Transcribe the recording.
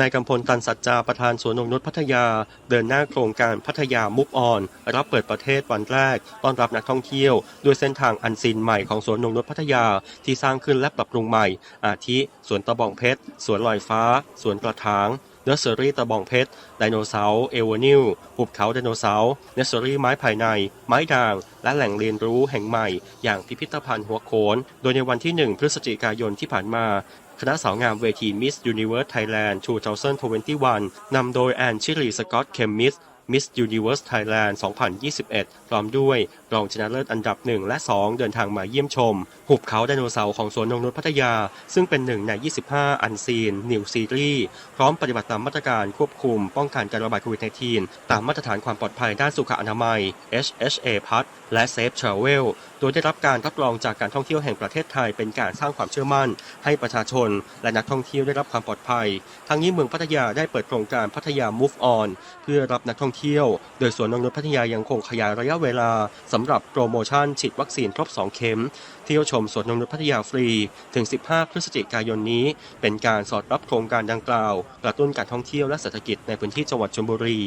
นายกำพลตันสัจจาประธานสวนนงนุษย์พัทยา เดินหน้าโครงการพัทยามุกออน รับเปิดประเทศวันแรก ต้อนรับนักท่องเที่ยว ด้วยเส้นทางอันซีนใหม่ของสวนนงนุษย์พัทยาที่สร้างขึ้นและปรับปรุงใหม่ อาทิสวนตะบองเพชรสวนลอยฟ้า สวนกระถางเนอร์เซอรี่ตะบองเพชร ไดโนเสาร์ เอเวอร์นิวหุบเขาไดโนเสาร์ เนอร์เซอรี่ไม้ภายใน ไม้ด่าง และแหล่งเรียนรู้แห่งใหม่ อย่างพิพิธภัณฑ์หัวโขน โดยในวันที่ 1 พฤศจิกายนที่ผ่านมา คณะสาวงามเวที Miss Universe Thailand 2021นำโดยแอนชิลีสกอตเคมมิส Miss Universe Thailand 2021 พร้อมด้วย รองชนะเลิศอันดับ 1 และ 2 เดินทางมาเยี่ยมชม หุบเขาไดโนเสาร์ของสวนนงนุษย์พัทยา ซึ่งเป็นหนึ่งใน 25 อันซีน นิวซีรีส์พร้อมปฏิบัติตามมาตรการควบคุม ป้องกันการระบาดโควิด -19 ตามมาตรฐานความปลอดภัยด้านสุขอนามัย HHA พัทและ Safe Travel โดยได้รับการรับรองจากการท่องเที่ยวแห่งประเทศไทยเป็นการสร้างความเชื่อมั่น ให้ประชาชน และนักท่องเที่ยวได้รับความปลอดภัย ทั้งนี้เมืองพัทยาได้เปิดโครงการพัทยา Move On เพื่อรับนักท่องเที่ยว โดยสวนนงนุษย์พัทยายังคงขยายระยะเวลาสำหรับโปรโมชั่นฉีดวัคซีนครบ 2 เข็ม เที่ยวชมสวนนงนุษย์พัทยาฟรี ถึง 15 พฤศจิกายนนี้ เป็นการสอดรับโครงการดังกล่าว กระตุ้นการท่องเที่ยวและเศรษฐกิจในพื้นที่จังหวัดชลบุรี